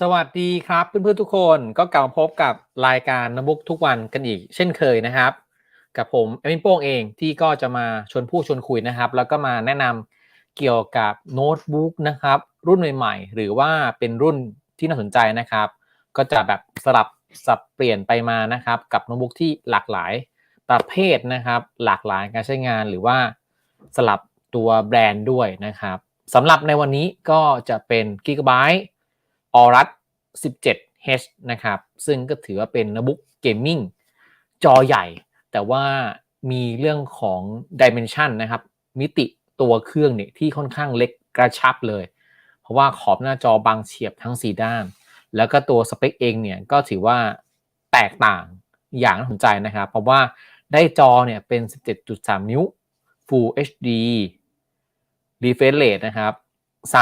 สวัสดีครับเพื่อนๆทุกคนก็กลับมาพบกับรายการนบุกทุกวันกันอีก เช่นเคยนะครับ กับผมเอมินโป้งเองที่ก็จะมาชวนพูดชวนคุยนะครับ แล้วก็มาแนะนำเกี่ยวกับโน้ตบุ๊กนะครับ รุ่นใหม่ๆ หรือว่าเป็นรุ่นที่น่าสนใจนะครับ ก็จะแบบสลับสับเปลี่ยนไปมานะครับ กับโน้ตบุ๊กที่หลากหลายประเภทนะครับ หลากหลายการใช้งานหรือว่าสลับตัวแบรนด์ด้วยนะครับสำหรับในวันนี้ก็จะเป็น Gigabyte ออรัส 17H นะครับ ซึ่งก็ถือว่าเป็นโน้ตบุ๊กเกมมิ่งจอใหญ่ แต่ว่ามีเรื่องของ Dimension นะครับ มิติตัวเครื่องเนี่ยที่ค่อนข้างเล็กกระชับเลย เพราะว่าขอบหน้าจอบางเฉียบทั้ง 4 ด้าน แล้วก็ตัวสเปคเองเนี่ยก็ถือว่าแตกต่างอย่างน่าสนใจนะครับ เพราะว่าได้จอเนี่ยเป็น 17.3 นิ้ว Full HD refresh rate นะครับ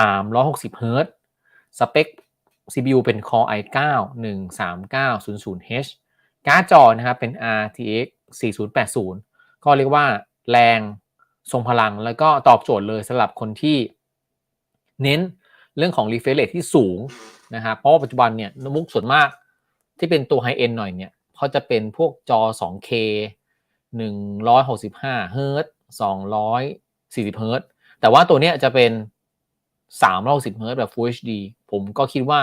360 Hz สเปค CPU เป็น Core i9 13900H การ์ดจอนะครับเป็น RTX 4080 ก็เรียกว่าแรงทรงพลังแล้วก็ตอบโจทย์เลยสำหรับคนที่เน้นเรื่องของ refresh rate ที่สูงนะครับเพราะว่าปัจจุบันเนี่ยโน้ตบุ๊กส่วนมากที่เป็นตัว high end หน่อยเนี่ยเขาจะเป็นพวกจอ 2K 165 Hz 240 Hz แต่ว่าตัวเนี้ยจะเป็น360 Hz แบบ Full HD ผมก็คิดว่า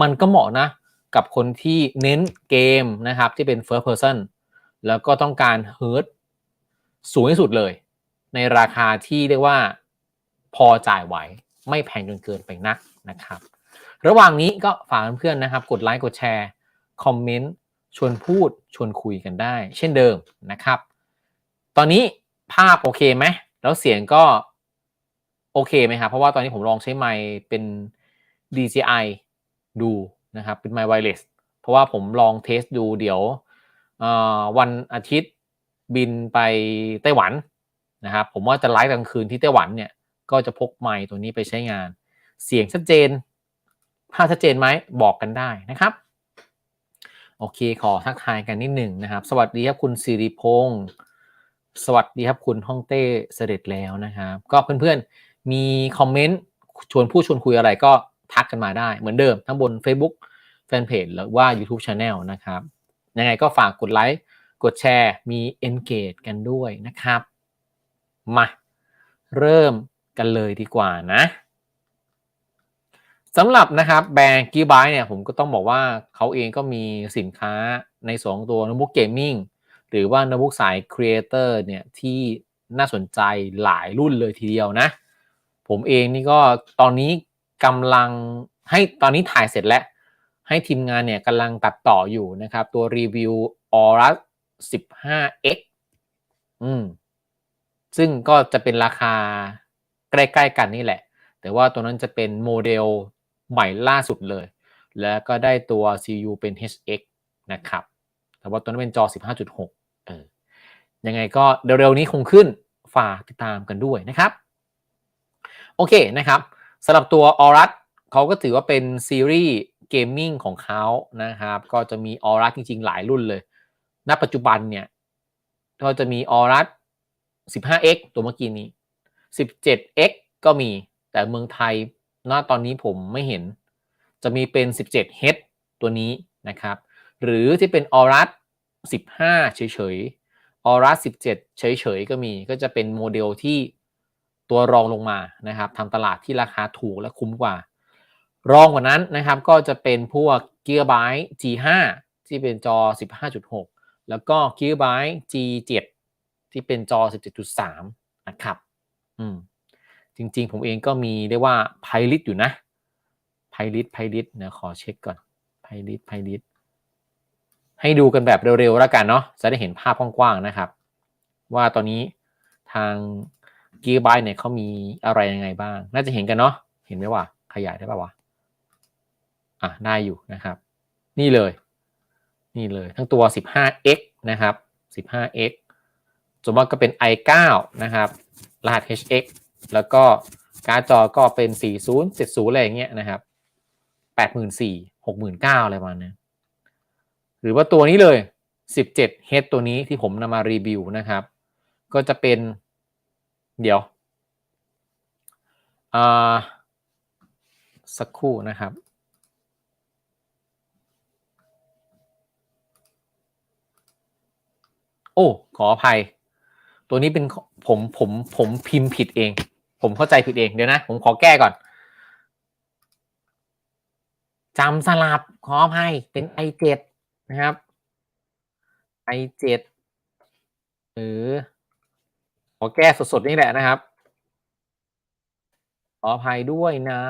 มันก็เหมาะนะ กับคนที่เน้นเกมนะครับ ที่เป็น first person แล้วก็ต้องการ Hz สูงที่สุดเลย ในราคาที่เรียกว่าพอจ่ายไหว ไม่แพงจนเกินไปนักนะครับ ระหว่างนี้ก็ฝากเพื่อนๆนะครับ กดไลค์กดแชร์ คอมเมนต์ ชวนพูดชวนคุยกันได้ เช่นเดิมนะครับ ตอนนี้ภาพโอเคไหม แล้วเสียงก็โอเคไหมครับเพราะว่าตอนนี้ผมลองใช้ไมค์เป็น DJI ดูนะครับเป็นไมค์ไวเลสเพราะว่าผมลองเทสดูเดี๋ยววันอาทิตย์บินไปไต้หวันนะครับผมว่าจะไลฟ์กลางคืนที่ไต้หวันเนี่ยก็จะพกไมค์ตัวนี้ไปใช้งาน เสียงชัดเจน ภาพชัดเจนไหมบอกกันได้นะครับ โอเคขอทักทายกันนิดหนึ่งนะครับ สวัสดีครับคุณสิริพงศ์สวัสดีครับคุณฮ่องเต้เสด็จแล้วนะครับ ก็เพื่อนๆมีคอมเมนต์ชวนพูดชวนคุยอะไรก็ ทักกันมาได้เหมือนเดิมทั้งบน Facebook Fanpage หรือว่า YouTube Channel นะครับ ยังไงก็ฝากกดไลค์กดแชร์มี engage กันด้วยนะครับ มาเริ่มกันเลยดีกว่านะสำหรับนะครับแบรนด์กีบายเนี่ยผมก็ต้องบอกว่าเขาเองก็มีสินค้าในสองตัวโน้ตบุ๊กเกมมิ่งหรือว่าโน้ตบุ๊กสายครีเอเตอร์เนี่ยที่น่าสนใจหลายรุ่นเลยทีเดียวนะ ผมเองนี่ก็ตอนนี้ กำลังให้ตอนนี้ถ่ายเสร็จแล้ว ให้ทีมงานเนี่ยกำลังตัดต่ออยู่นะครับ ตัวรีวิว Aorus 15X อืมซึ่งก็จะเป็นราคาใกล้ๆกันนี่แหละ แต่ว่าตัวนั้นจะเป็นโมเดลใหม่ล่าสุดเลย แล้วก็ได้ตัว CU เป็น HX นะครับ แต่ว่าตัวนั้นเป็นจอ 15.6 เออ ยังไงก็เร็วๆนี้คงขึ้น ฝากติดตามกันด้วยนะครับ โอเคนะครับ สำหรับตัว Aorus เขาก็ถือว่าเป็นซีรีส์เกมมิ่งของเขานะครับ ก็จะมี Aorus จริง ๆ หลายรุ่นเลย ณ ปัจจุบันเนี่ย ก็จะมี Aorus 15x ตัวเมื่อกี้นี้ 17x ก็มี แต่เมืองไทยณตอนนี้ผมไม่เห็น จะมีเป็น 17h ตัวนี้นะครับ หรือที่เป็น Aorus 15 เฉยๆ Aorus 17 เฉยๆ ก็มี ก็จะเป็นโมเดลที่ ตัวรองลงมานะครับทำตลาดที่ราคาถูกและคุ้มกว่า รองกว่านั้นนะครับก็จะเป็นพวก Gigabyte G5 ที่เป็นจอ 15.6 แล้วก็ Gigabyte G7 ที่เป็นจอ 17.3 นะครับอืมจริงๆ ผมเองก็มีเรียกว่าไพลิตอยู่นะไพลิตไพลิตนะขอเช็คก่อนไพลิตไพลิตให้ดูกันแบบเร็วๆแล้วกันเนาะจะได้เห็นภาพกว้างๆนะครับ ว่าตอนนี้ทาง g ี g a b y t e เนี่ยเขามีอะไรยังไงบ้าง น่าจะเห็นกันเนาะเห็นไหมว่าขยายได้ป่าวะอะได้อยู่นะครับ นี่เลย นี่เลยทั้งตัว 15x นะครับ 15x ส่วนมากก็เป็น i9 นะครับรหัส hx แล้วก็การ์ดจอก็เป็น 40 70 อะไรอย่างเงี้ยนะครับ 84,000 69,000 อะไรประมาณนี้หรือว่าตัวนี้เลย 17H ตัวนี้ที่ผมนำมารีวิวนะครับ ก็จะเป็น เดี๋ยวสักครู่นะครับ โอ้ ขออภัย ตัวนี้เป็นผมผมผมพิมพ์ผิดเอง ผมเข้าใจผิดเอง เดี๋ยวนะ ผมขอแก้ก่อนจำสลับขออภัยเป็น i7 นะครับ i7 หรือ ขอแก้สดๆนี่แหละนะครับ ขออภัยด้วยนะ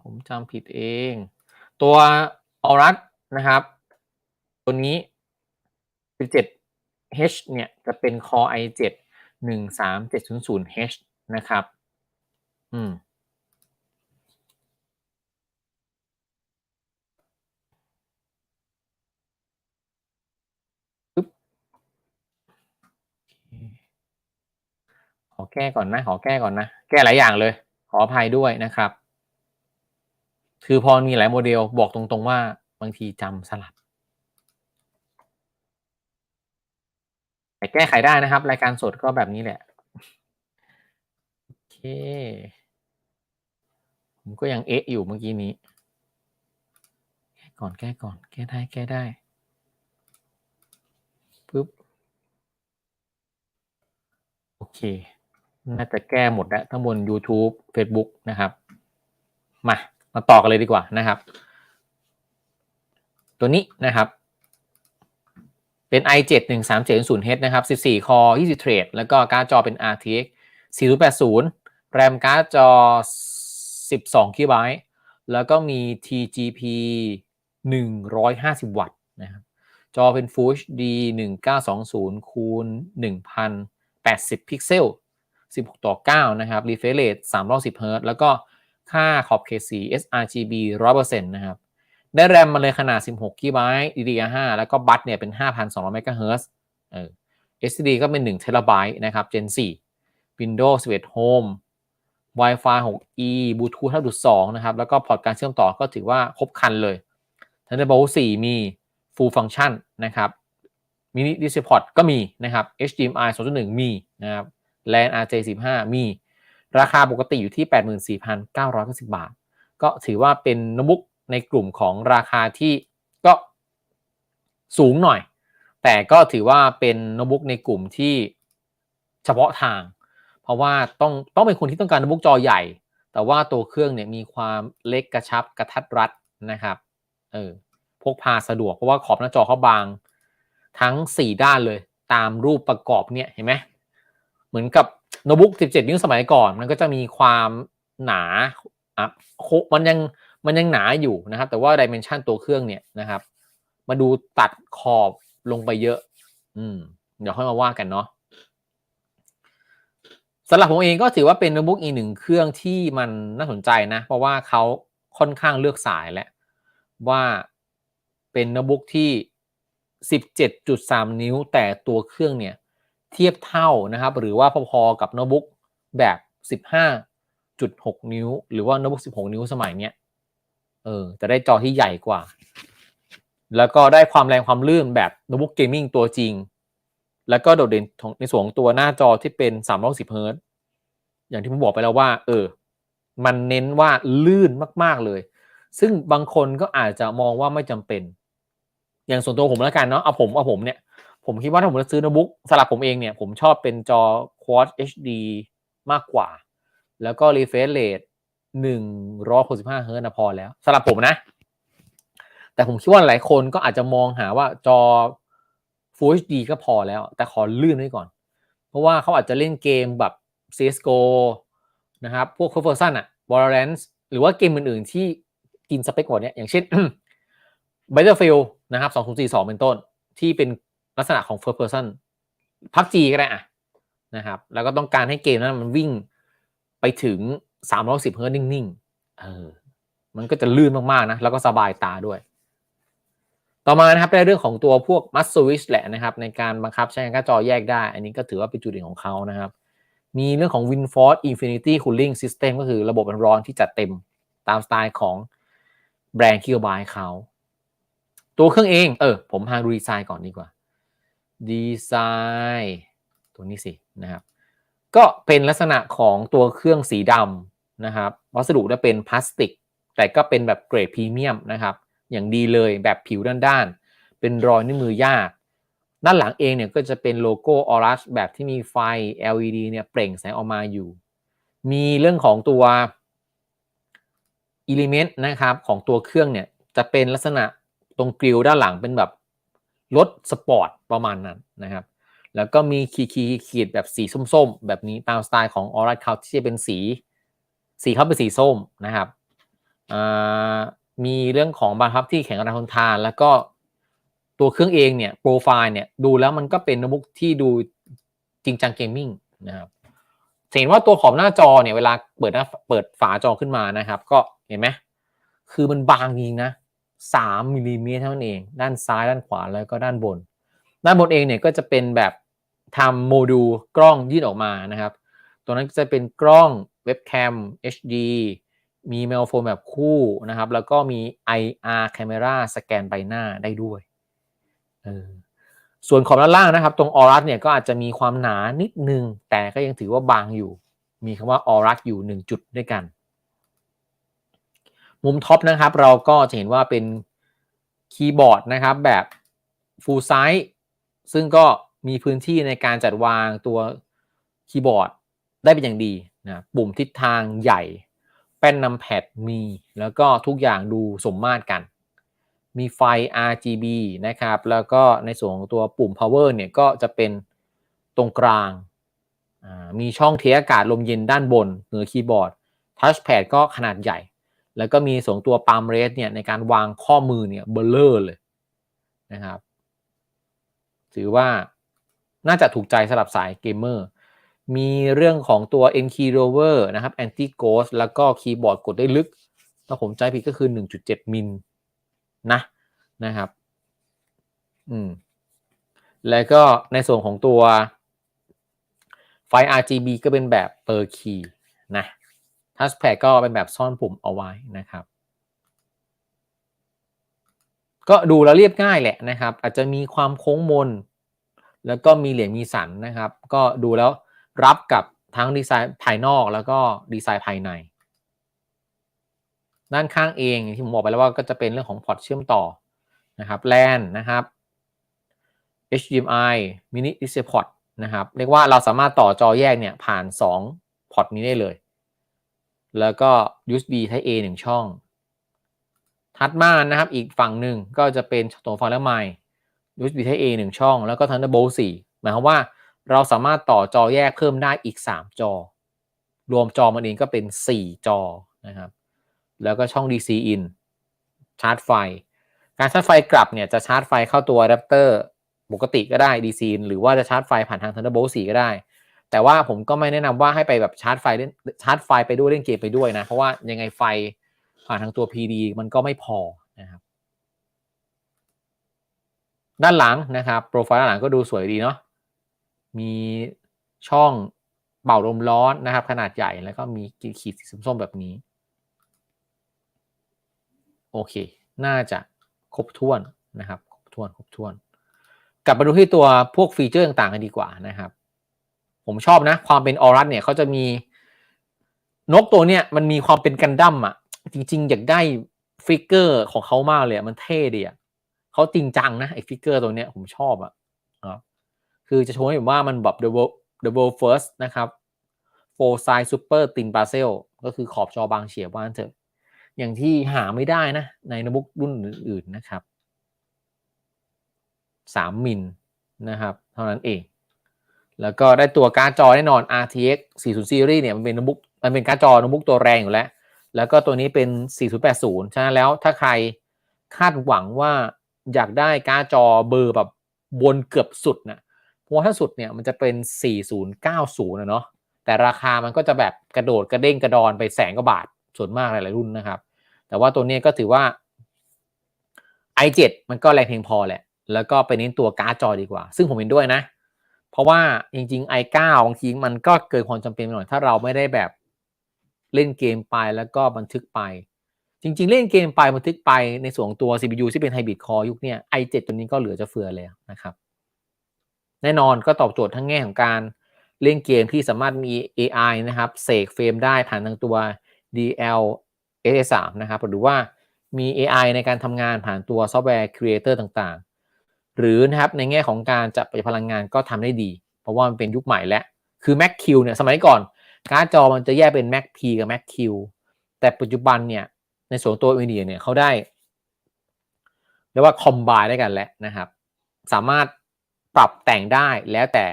ผมจำผิดเอง ตัวออรัสนะครับ ตัวนี้ 17H เนี่ย จะเป็น Core i7 13700H นะครับ อืม ขอแก้ก่อนนะ ขอแก้ก่อนนะ แก้หลายอย่างเลย ขออภัยด้วยนะครับ คือพอมีหลายโมเดลบอกตรงๆว่าบางทีจำสลับแต่แก้ไขได้นะครับ รายการสดก็แบบนี้แหละ โอเค ผมก็ยังเอ๊ะอยู่เมื่อกี้นี้ แก้ก่อนแก้ก่อน แก้ได้แก้ได้ปึ๊บ โอเค น่าจะแก้หมดแล้วทั้งบน YouTube Facebook นะครับ มามาต่อกันเลยดีกว่านะครับ ตัวนี้นะครับ เป็น i7 1 3 7 0 h นะครับ 14 core 20 thread แล้วก็การ์ดจอเป็น RTX 4080 แรมการ์ดจอ 12 GB แล้วก็มี TGP 150 วัตต์นะครับ จอเป็น Full HD 1920คูณ1080 พิกเซล 16 ต่อ 9 นะครับ refresh rate 310 Hz แล้วก็ค่าขอบเขตสี sRGB 100%นะครับ ได้แรมมาเลยขนาด 16 GB DDR5 แล้วก็บัตเนี่ยเป็น 5,200 MHz เฮิร์เออ SSD ก็เป็น1 TB นะครับ Gen 4 Windows 11 Home Wi-Fi 6E Bluetooth 5.2 นะครับ แล้วก็พอร์ตการเชื่อมต่อก็ถือว่าครบคันเลย Thunderbolt 4 มี Full Function นะครับ Mini Display Port ก็มีนะครับ HDMI 2.1 มีนะครับ LAN RJ15 มีราคาปกติอยู่ที่ 84,990 บาท ก็ถือว่าเป็นโน้ตบุ๊กในกลุ่มของราคาที่ก็สูงหน่อย แต่ก็ถือว่าเป็นโน้ตบุ๊กในกลุ่มที่เฉพาะทาง เพราะว่าต้องต้องเป็นคนที่ต้องการโน้ตบุ๊กจอใหญ่ แต่ว่าตัวเครื่องเนี่ยมีความเล็กกระชับกระทัดรัดนะครับเออพกพาสะดวกเพราะว่าขอบหน้าจอเขาบาง ทั้ง 4 ด้านเลย ตามรูปประกอบเนี่ยเห็นไหม เหมือนกับโน้ตบุ๊ก 17 นิ้วสมัยก่อน มันก็จะมีความหนาอะมันยังมันยังหนาอยู่นะครับ แต่ว่าดิเมนชันตัวเครื่องเนี่ยนะครับ มาดูตัดขอบลงไปเยอะ อืม เดี๋ยวค่อยมาว่ากันเนาะสำหรับผมเองก็ถือว่าเป็นโน้ตบุ๊กอีกหนึ่งเครื่องที่มันน่าสนใจนะ เพราะว่าเขาค่อนข้างเลือกสายแล้วว่าเป็นโน้ตบุ๊กที่ 17.3 นิ้วแต่ตัวเครื่องเนี่ย เทียบเท่านะครับ หรือว่าพอๆกับโน้ตบุ๊กแบบ 15.6 นิ้ว หรือว่าโน้ตบุ๊ก 16 นิ้วสมัยเนี้ยเออจะได้จอที่ใหญ่กว่า แล้วก็ได้ความแรงความลื่นแบบโน้ตบุ๊กเกมมิ่งตัวจริง แล้วก็โดดเด่นในส่วนของตัวหน้าจอที่เป็น310เฮิร์ตอย่างที่ผมบอกไปแล้วว่า เออ มันเน้นว่าลื่นมาก ๆเลย ซึ่งบางคนก็อาจจะมองว่าไม่จำเป็น อย่างส่วนตัวผมแล้วกันเนาะเอาผมเอาผมเนี่ย ผมคิดว่าถ้าผมจะซื้อโน้ตบุ๊กสำหรับผมเองเนี่ย ผมชอบเป็นจอ Quad HD มากกว่า แล้วก็ refresh rate หนึ่งร้อยหกสิบห้าเฮิร์ตนะพอแล้วสำหรับผมนะ แต่ผมคิดว่าหลายคนก็อาจจะมองหาว่าจอ Full HD ก็พอแล้ว แต่ขอลื่นไว้ก่อน เพราะว่าเขาอาจจะเล่นเกมแบบ CSGO นะครับ พวก First Person อะ Valorant หรือว่าเกมอื่น ๆ ที่กินสเปคกว่านี้อย่างเช่น Battlefield นะครับ 2042 เป็นต้น ที่เป็น ลักษณะของ First Person PUBG ก็ได้อะนะครับ แล้วก็ต้องการให้เกมนั้นมันวิ่งไปถึงสามร้อยสิบเฮิร์ตนิ่งๆเออมันก็จะลื่นมากๆนะ แล้วก็สบายตาด้วย ต่อมานะครับในเรื่องของตัวพวกมัสซูวิชแหละนะครับ ในการบังคับใช้งานการจอแยกได้ อันนี้ก็ถือว่าเป็นจุดเด่นของเขานะครับ มีเรื่องของ WinForce Infinity Cooling System ก็คือระบบร้อนที่จัดเต็มตามสไตล์ของแบรนด์คิวบายเขา ตัวเครื่องเอง เออ ผมพาดูดีไซน์ก่อนดีกว่า ดีไซน์ตัวนี้สินะครับ ก็เป็นลักษณะของตัวเครื่องสีดำนะครับ วัสดุจะเป็นพลาสติก แต่ก็เป็นแบบเกรดพรีเมียมนะครับ อย่างดีเลยแบบผิวด้านๆ เป็นรอยนิ้วมือยาก ด้านหลังเองเนี่ยก็จะเป็นโลโก้ออรัสแบบที่มีไฟ LED เนี่ยเปล่งแสงออกมาอยู่ มีเรื่องของตัว Element นะครับของตัวเครื่องเนี่ยจะเป็นลักษณะตรงกริลด้านหลังเป็นแบบ รถสปอร์ตประมาณนั้นนะครับ แล้วก็มีขีดขีดขีดแบบสีส้มๆ แบบนี้ตามสไตล์ของออรัสเขาที่จะเป็นสี สีเขาเป็นสีส้มนะครับมีเรื่องของบานพับที่แข็งแรงทนทาน แล้วก็ตัวเครื่องเองเนี่ยโปรไฟล์เนี่ยดูแล้วมันก็เป็นโน้ตบุ๊กที่ดูจริงจังเกมมิ่งนะครับเห็นว่าตัวขอบหน้าจอเนี่ยเวลาเปิดหน้าเปิดฝาจอขึ้นมานะครับ ก็เห็นไหมคือมันบางจริงนะ สามมิลลิเมตรเท่านั้นเอง ด้านซ้ายด้านขวาแล้วก็ด้านบน ด้านบนเองเนี่ยก็จะเป็นแบบทำโมดูลกล้องยื่นออกมานะครับ ตัวนั้นจะเป็นกล้องเว็บแคม HD มีเมลโฟนแบบคู่นะครับ แล้วก็มี IR Camera สแกนใบหน้าได้ด้วย ส่วนขอบด้านล่างนะครับ ตรงออรัสเนี่ยก็อาจจะมีความหนานิดนึง แต่ก็ยังถือว่าบางอยู่ มีคำว่าออรัสอยู่ 1 จุดด้วยกัน มุมท็อปนะครับ เราก็จะเห็นว่าเป็นคีย์บอร์ดนะครับ แบบ full size ซึ่งก็มีพื้นที่ในการจัดวางตัวคีย์บอร์ดได้เป็นอย่างดีนะปุ่มทิศทางใหญ่ แป้นนำแพดมี แล้วก็ทุกอย่างดูสมมาตรกัน มีไฟ RGB นะครับ แล้วก็ในส่วนของตัวปุ่ม power เนี่ยก็จะเป็นตรงกลาง มีช่องเทอากาศลมเย็นด้านบนเหนือคีย์บอร์ด touchpad ก็ขนาดใหญ่ แล้วก็มีส่งตัวปาล์มเรสเนี่ยในการวางข้อมือเนี่ยเบลเลอร์เลยนะครับถือว่าน่าจะถูกใจสำหรับสายเกมเมอร์มีเรื่องของตัว N key rover นะครับ anti ghost แล้วก็คีย์บอร์ดกดได้ลึก ถ้าผมใจผิดก็คือ 1.7 มิลนะนะครับอืมแล้วก็ในส่วนของตัวไฟ RGB ก็เป็นแบบ per key นะ touchpad ก็เป็นแบบซ่อนปุ่มเอาไว้นะครับ ก็ดูแล้วเรียบง่ายแหละนะครับ อาจจะมีความโค้งมน แล้วก็มีเหลี่ยมมีสันนะครับ ก็ดูแล้วรับกับทั้งดีไซน์ภายนอกแล้วก็ดีไซน์ภายใน ด้านข้างเองที่ผมบอกไปแล้วว่าก็จะเป็นเรื่องของพอร์ตเชื่อมต่อนะครับ LAN นะครับ HDMI mini display port นะครับ เรียกว่าเราสามารถต่อจอแยกเนี่ยผ่าน 2 พอร์ตนี้ได้เลย แล้วก็ USB Type A 1 ช่อง ถัดมานะครับอีกฝั่งหนึ่งก็จะเป็นตัวฟังและไมค์ USB Type A 1 ช่อง แล้วก็ Thunderbolt 4 หมายความว่าเราสามารถต่อจอแยกเพิ่มได้อีก 3 จอ รวมจอมันเองก็เป็น 4 จอนะครับ แล้วก็ช่อง DC in ชาร์จไฟ การชาร์จไฟกลับเนี่ยจะชาร์จไฟเข้าตัวอะแดปเตอร์ปกติก็ได้ DC in หรือว่าจะชาร์จไฟผ่านทาง Thunderbolt 4 ก็ได้ แต่ว่าผมก็ไม่แนะนำว่าให้ไปแบบชาร์จไฟเล่นชาร์จไฟไปด้วยเล่นเกมไปด้วยนะ เพราะว่ายังไงไฟผ่านทางตัว PD มันก็ไม่พอนะครับ ด้านหลังนะครับโปรไฟล์ด้านหลังก็ดูสวยดีเนาะมีช่องเป่าลมร้อนนะครับ ขนาดใหญ่แล้วก็มีขีดสีส้มๆแบบนี้ โอเค น่าจะครบถ้วนนะครับ ครบถ้วนครบถ้วน กลับมาดูที่ตัวพวกฟีเจอร์ต่างๆกันดีกว่านะครับ ผมชอบนะ ความเป็นออรัสเนี่ยเขาจะมีนกตัวเนี้ยมันมีความเป็นกันดั้มอะ จริง ๆ อยากได้ฟิกเกอร์ของเขามากเลยมันเท่ดีอะเขาจริงจังนะไอ้ฟิกเกอร์ตัวเนี้ยผมชอบอะคือจะโชว์ให้เห็นว่ามันแบบ the world the world first นะครับ four size super thin bezel ก็คือขอบจอบางเฉียบว่านเถอะ อย่างที่หาไม่ได้นะ ในโน้ตบุ๊กรุ่นอื่น ๆนะครับ 3มิลนะครับ เท่านั้นเอง แล้วก็ได้ตัวการ์ดจอแน่นอน RTX 40 Series เนี่ยมันเป็นโน้ตบุ๊กมันเป็นการ์ดจอโน้ตบุ๊กตัวแรงอยู่แล้ว แล้วก็ตัวนี้เป็น 4080 ฉะนั้นแล้วถ้าใครคาดหวังว่าอยากได้การ์ดจอเบอร์แบบบนเกือบสุดนะเพราะถ้าสุดเนี่ยมันจะเป็น 4090นะเนาะแต่ราคามันก็จะแบบกระโดดกระเด้งกระดอนไปแสนกว่าบาทส่วนมากหลายๆรุ่นนะครับ แต่ว่าตัวนี้ก็ถือว่า i7 มันก็แรงเพียงพอแหละ แล้วก็ไปเน้นตัวการ์ดจอดีกว่า ซึ่งผมเห็นด้วยนะ เพราะว่าจริงๆ i9 บางทีมันก็เกินความจำเป็นหน่อย ถ้าเราไม่ได้แบบเล่นเกมไปแล้วก็บันทึกไป จริง ๆ เล่นเกมไปบันทึกไปในส่วนตัว CPU ที่เป็น Hybrid Core ยุคนี้ i7 ตัวนี้ก็เหลือจะเฟือเลยนะครับ แน่นอนก็ตอบโจทย์ทั้งแง่ของการเล่นเกมที่สามารถมี AI นะครับเสกเฟรมได้ผ่านทางตัว DL S3 นะครับหรือว่ามี AI ในการทำงานผ่านตัวซอฟต์แวร์ครีเอเตอร์ต่างๆ หรือนะครับในแง่ของการจัดประหยัดพลังงานก็ทำได้ดี เพราะว่ามันเป็นยุคใหม่แล้ว คือ Mac Q เนี่ยสมัยก่อน การ์ดจอมันจะแยกเป็น Mac P กับ Mac Q แต่ปัจจุบันเนี่ยในส่วนตัว NVIDIA เนี่ยเขาได้เรียกว่าคอมไบได้กันแล้วนะครับ สามารถปรับแต่งได้แล้วแต่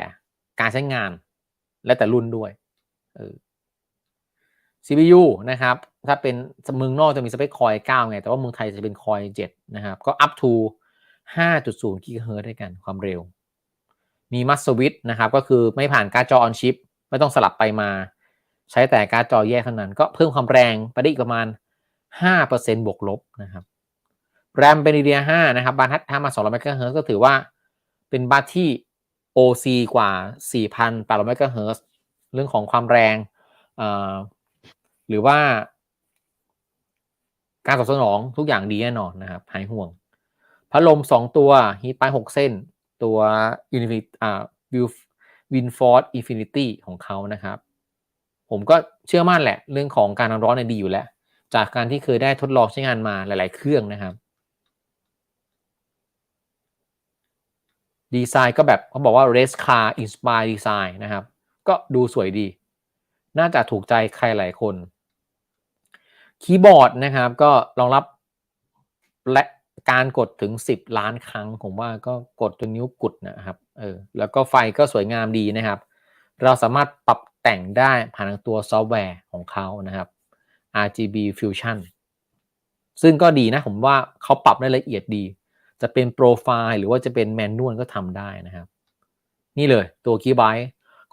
การใช้งาน และแต่รุ่นด้วยออ CPU นะครับ ถ้าเป็นเมืองนอกจะมีสเปคคอย 9 ไง แต่ว่าเมืองไทยจะเป็นคอย 7 นะครับ ก็ up to 5.0 GHz ได้กันความเร็ว มีมัสสวิตนะครับ ก็คือไม่ผ่านการ์ดจอ on chip ไม่ต้องสลับไปมา ใช้แต่การ์ดจอแยกเท่านั้น ก็เพิ่มความแรงไปได้อีกประมาณ 5%บวกลบนะครับแรมเป็น DDR 5 นะครับบาร์ทัดทำมา200 MHz ก็ถือว่าเป็นบัสที่ OC กว่า 4,800 MHz เรื่องของความแรงหรือว่าการตอบสนองทุกอย่างดีแน่นอนนะครับหายห่วง พัดลม2ตัวฮีทไป6เส้น ตัว Infinity อ่า Winforce Infinity ของเขานะครับ ผมก็เชื่อมั่นแหละ เรื่องของการน้ำร้อนในดีอยู่แล้ว จากการที่เคยได้ทดลองใช้งานมาหลาย ๆ เครื่องนะครับดีไซน์ก็แบบเขาบอกว่า race car inspire design นะครับ ก็ดูสวยดี น่าจะถูกใจใครหลายคน คีย์บอร์ดนะครับ ก็รองรับและ การกดถึง 10 ล้านครั้ง ผมว่าก็กดจนนิ้วกุดนะครับเออแล้วก็ไฟก็สวยงามดีนะครับ เราสามารถปรับแต่งได้ผ่านตัวซอฟต์แวร์ของเขานะครับ RGB Fusion ซึ่งก็ดีนะผมว่าเขาปรับได้ละเอียดดี จะเป็นโปรไฟล์หรือว่าจะเป็นแมนนวลก็ทำได้นะครับ นี่เลยตัวคีย์บอร์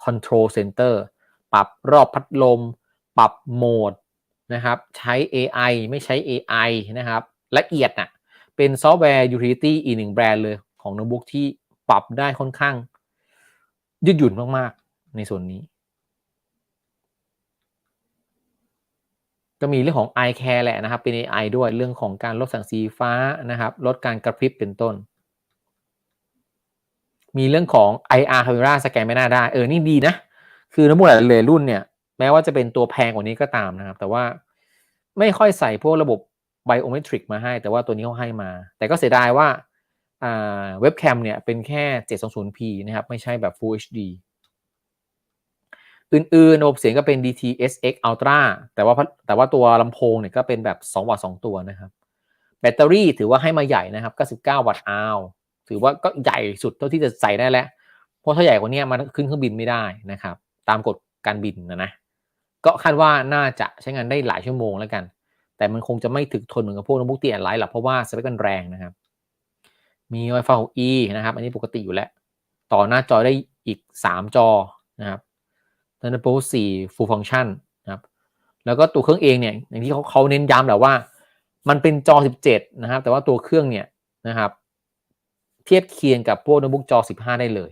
Control Center ปรับรอบพัดลม ปรับโหมดนะครับ ใช้ AI ไม่ใช้ AI นะครับ ละเอียดนะ่ะ เป็นซอฟต์แวร์ Utility อีกหนึ่งแบรนด์เลยของโน้ตบุ๊กที่ปรับได้ค่อนข้าง ยืดหยุ่นมาก ๆ ในส่วนนี้ ก็มีเรื่องของ eye care แหละนะครับ เป็น AI ด้วยเรื่องของการลดแสงสีฟ้านะครับ ลดการกระพริบเป็นต้น มีเรื่องของ IR camera สแกนไม่น่าได้ เออ นี่ดีนะ คือน้ำมูกหลายรุ่นเนี่ย แม้ว่าจะเป็นตัวแพงกว่านี้ก็ตามนะครับ แต่ว่าไม่ค่อยใส่พวกระบบ ไบโอเมตริกมาให้ แต่ว่าตัวนี้เขาให้มา แต่ก็เสียดายว่าเว็บแคมเนี่ยเป็นแค่ 720p นะครับ ไม่ใช่แบบ Full HD อื่นๆระบบเสียงก็เป็น DT-SX Ultra แต่ว่าแต่ว่าตัวลำโพงเนี่ยก็เป็นแบบ 2 วัตต์ 2 ตัวนะครับ แบตเตอรี่ถือว่าให้มาใหญ่นะครับ 99 วัตต์อาวถือว่าก็ใหญ่สุดเท่าที่จะใส่ได้แล้ว เพราะถ้าใหญ่กว่านี้มันขึ้นเครื่องบินไม่ได้นะครับ ตามกฎการบินนะนะ ก็คาดว่าน่าจะใช้งานได้หลายชั่วโมงแล้วกัน แต่มันคงจะไม่ถึกทนเหมือนกับพวกโน้ตบุ๊กเตียนไลท์หรอกเพราะว่าสเปคมันแรงนะครับ มี Wi-Fi 6E นะครับ อันนี้ปกติอยู่แล้ว ต่อหน้าจอได้อีก 3 จอนะครับ Thunderbolt 4 Full Function นะครับ แล้วก็ตัวเครื่องเองเนี่ย อย่างที่เขาเขาเน้นย้ำแหละว่า มันเป็นจอ 17 นะครับ แต่ว่าตัวเครื่องเนี่ยนะครับ เทียบเคียงกับพวกโน้ตบุ๊กจอ 15 ได้เลย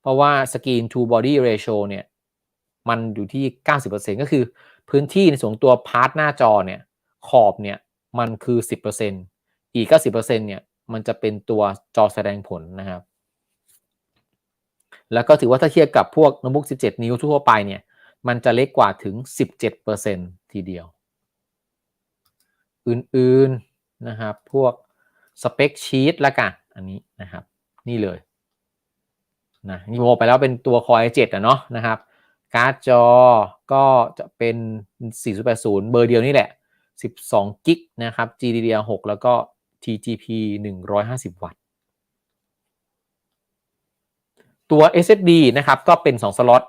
เพราะว่า Screen to Body Ratio เนี่ย มันอยู่ที่ 90%ก็คือพื้นที่ในส่วนตัวพาร์ทหน้าจอเนี่ย ขอบเนี่ยมันคือ 10%อีก 90%เนี่ยมันจะเป็นตัวจอแสดงผลนะครับ แล้วก็ถือว่าถ้าเทียบกับพวกโน้ตบุ๊ก 17 นิ้วทั่วไปเนี่ยมันจะเล็กกว่าถึง 17%ทีเดียว อื่นๆนะครับพวกสเปคชีตละกันอันนี้นะครับ นี่เลยนะนี่โมไปแล้วเป็นตัวคอย i7 อะเนาะนะครับ การ์ดจอก็จะเป็น 4080 เบอร์เดียวนี่แหละ 12 กิกนะครับ GDDR6 แล้วก็ TGP 150 วัตต์ ตัว SSD นะครับ ก็เป็น 2 สล็อต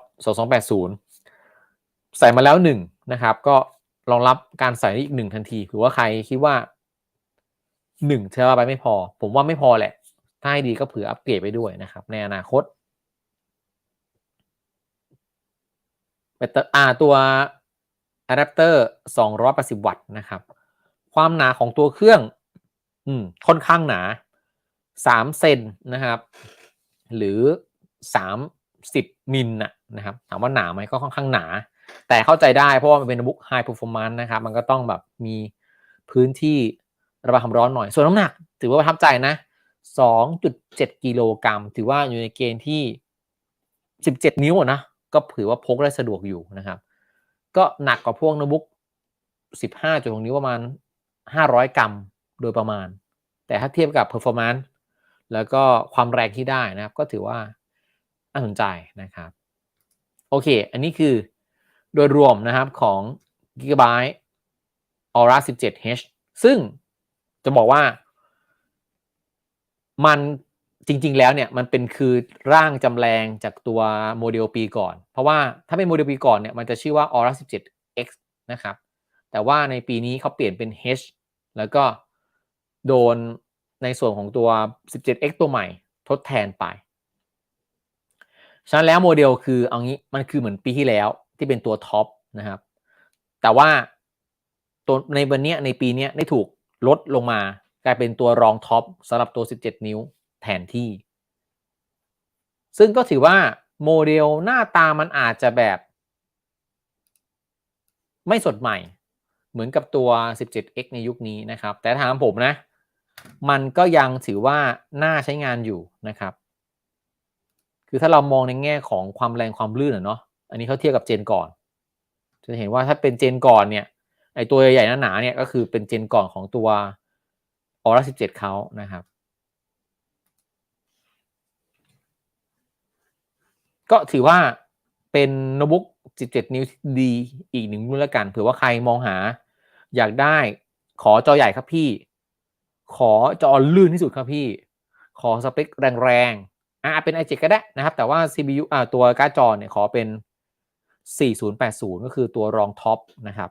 2280 ใส่มาแล้ว 1 นะครับ ก็รองรับการใส่อีก 1 ทันทีคือว่าใครคิดว่า1เทราไบต์ไม่พอ ผมว่าไม่พอแหละ ถ้าให้ดีก็เผื่ออัปเกรดไปด้วยนะครับ ในอนาคตแบตเตอร์อ่าตัว อะแดปเตอร์280 วัตต์นะครับ ความหนาของตัวเครื่อง อืม ค่อนข้างหนา 3 เซนนะครับ หรือ 30 มิลนะนะครับ ถามว่าหนาไหมก็ค่อนข้างหนา แต่เข้าใจได้เพราะว่ามันเป็นบุ๊กไฮเปอร์ฟอร์มานซ์นะครับ มันก็ต้องแบบมีพื้นที่ระบายความร้อนหน่อย ส่วนน้ำหนัก ถือว่าประทับใจนะ 2.7 กิโลกรัม ถือว่าอยู่ในเกณฑ์ที่ 17 นิ้วนะ ก็ถือว่าพกได้สะดวกอยู่นะครับ ก็หนักกว่าพวกโน้ตบุ๊ก15จุดของนิ้วประมาณ 500 กรัมโดยประมาณ แต่ถ้าเทียบกับ performance แล้วก็ความแรงที่ได้นะครับ ก็ถือว่าน่าสนใจนะครับ โอเค อันนี้คือโดยรวมนะครับของ Gigabyte Aura 17H ซึ่งจะบอกว่ามัน จริง ๆ แล้วเนี่ยมันเป็นคือร่างจำแรงจากตัวโมเดลปีก่อน เพราะว่าถ้าเป็นโมเดลปีก่อนเนี่ยมันจะชื่อว่า Aura 17X นะครับ แต่ว่าในปีนี้เขาเปลี่ยนเป็น H แล้วก็โดนในส่วนของตัว 17X ตัวใหม่ทดแทนไป ฉะนั้นแล้วโมเดลคือเอางี้มันคือเหมือนปีที่แล้วที่เป็นตัวท็อปนะครับ แต่ว่าตัวในวันนี้ในปีนี้ได้ถูกลดลงมากลายเป็นตัวรองท็อปสำหรับตัว 17 นิ้ว แทนที่ ซึ่งก็ถือว่าโมเดลหน้าตามันอาจจะแบบ ไม่สดใหม่ เหมือนกับตัว 17x ในยุคนี้นะครับ แต่ถามผมนะ มันก็ยังถือว่าน่าใช้งานอยู่นะครับ คือถ้าเรามองในแง่ของความแรงความลื่นเนาะอันนี้เขาเทียบกับเจนก่อน จะเห็นว่าถ้าเป็นเจนก่อนเนี่ยไอตัวใหญ่ๆหนาๆเนี่ยก็คือเป็นเจนก่อนของตัว Aura 17เขานะครับ ก็ถือว่าเป็นโน้ตบุ๊ก 17 นิ้วดีอีกหนึ่งรุ่นละกันเผื่อว่าใครมองหา อยากได้ขอจอใหญ่ครับพี่ ขอจอลื่นที่สุดครับพี่ ขอสเปคแรงๆอะเป็น i7 ก็ได้นะครับ แต่ว่า CPU อ่าตัวการ์ดจอเนี่ยขอเป็น 4080 ก็คือตัวรองท็อปนะครับ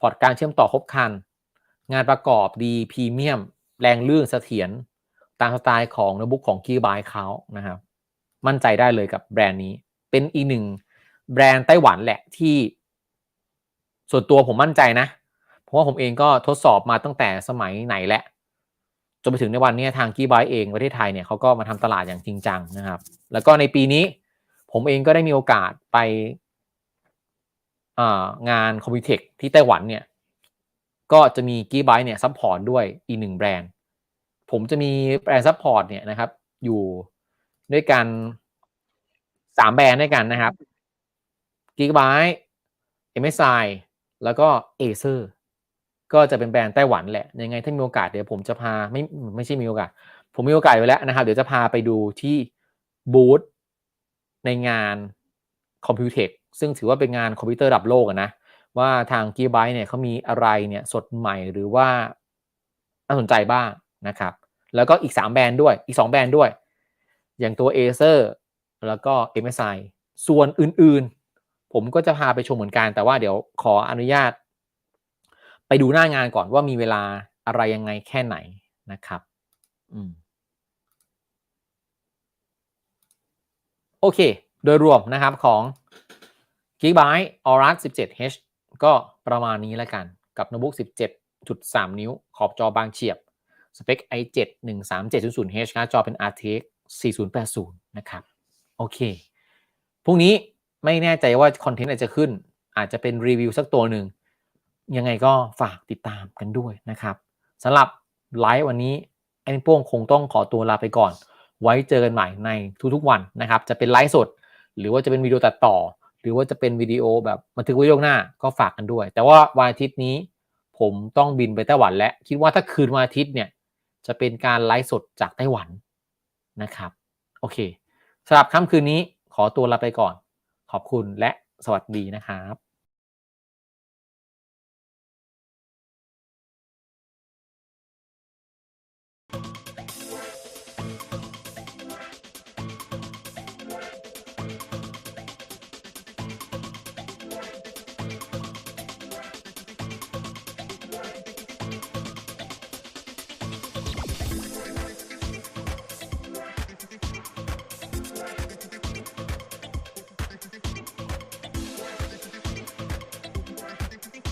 พอร์ตการเชื่อมต่อครบคัน งานประกอบดีพรีเมียม แรงลื่นเสถียรตามสไตล์ของโน้ตบุ๊กของ Gigabyte เขานะครับ มั่นใจได้เลยกับแบรนด์นี้ เป็นอีกหนึ่งแบรนด์ไต้หวันแหละที่ ส่วนตัวผมมั่นใจนะ เพราะว่าผมเองก็ทดสอบมาตั้งแต่สมัยไหนแหละจนไปถึงในวันนี้ทาง Gigabyte เองประเทศไทยเนี่ยเขาก็มาทำตลาดอย่างจริงจังนะครับ แล้วก็ในปีนี้ ผมเองก็ได้มีโอกาสไปงานคอมพิวเทคที่ไต้หวันเนี่ยก็จะมี Gigabyte เนี่ยซัพพอร์ตด้วยอีกหนึ่งแบรนด์ ผมจะมีแบรนด์ซัพพอร์ตเนี่ยนะครับอยู่ ด้วยกันสามแบรนด์ด้วยกันนะครับ Gigabyte MSI แล้วก็ Acer ก็จะเป็นแบรนด์ไต้หวันแหละ ยังไงถ้ามีโอกาสเดี๋ยวผมจะพาไม่ไม่ใช่มีโอกาส ผมมีโอกาสไปแล้วนะครับ เดี๋ยวจะพาไปดูที่บูธในงานคอมพิวเทคซึ่งถือว่าเป็นงานคอมพิวเตอร์ระดับโลกนะ ว่าทาง Gigabyte เนี่ยเขามีอะไรเนี่ยสดใหม่หรือว่าน่าสนใจบ้างนะครับ แล้วก็อีก 3 แบรนด์ด้วยอีก 2 แบรนด์ด้วย อย่างตัว Acer แล้วก็ MSI ส่วนอื่นๆ ผมก็จะพาไปชมเหมือนกัน แต่ว่าเดี๋ยวขออนุญาต ไปดูหน้างานก่อนว่ามีเวลาอะไรยังไงแค่ไหนนะครับอืมโอเค โดยรวมนะครับของ g i g b y t e Aura 17H ก็ประมาณนี้แล้วกันกับโน้ตบุ๊ก17.3 นิ้ว ขอบจอบางเฉียบ สเปค i7 13700H การ์ดจอเป็น RTX 4080 นะครับ โอเค พรุ่งนี้ไม่แน่ใจว่าคอนเทนต์อาจจะขึ้น อาจจะเป็นรีวิวสักตัวหนึ่ง ยังไงก็ฝากติดตามกันด้วยนะครับสำหรับไลฟ์วันนี้ไอ้โป้งคงต้องขอตัวลาไปก่อน ไว้เจอกันใหม่ในทุกๆวันนะครับ จะเป็นไลฟ์สด หรือว่าจะเป็นวิดีโอตัดต่อ หรือว่าจะเป็นวิดีโอแบบบันทึกไว้ล่วงหน้าก็ฝากกันด้วย แต่ว่าวันอาทิตย์นี้ผมต้องบินไปไต้หวันและ คิดว่าถ้าคืนวันอาทิตย์เนี่ยจะเป็นการไลฟ์สดจากไต้หวัน นะครับ โอเคสำหรับค่ำคืนนี้ขอตัวลาไปก่อน ขอบคุณและสวัสดีนะครับ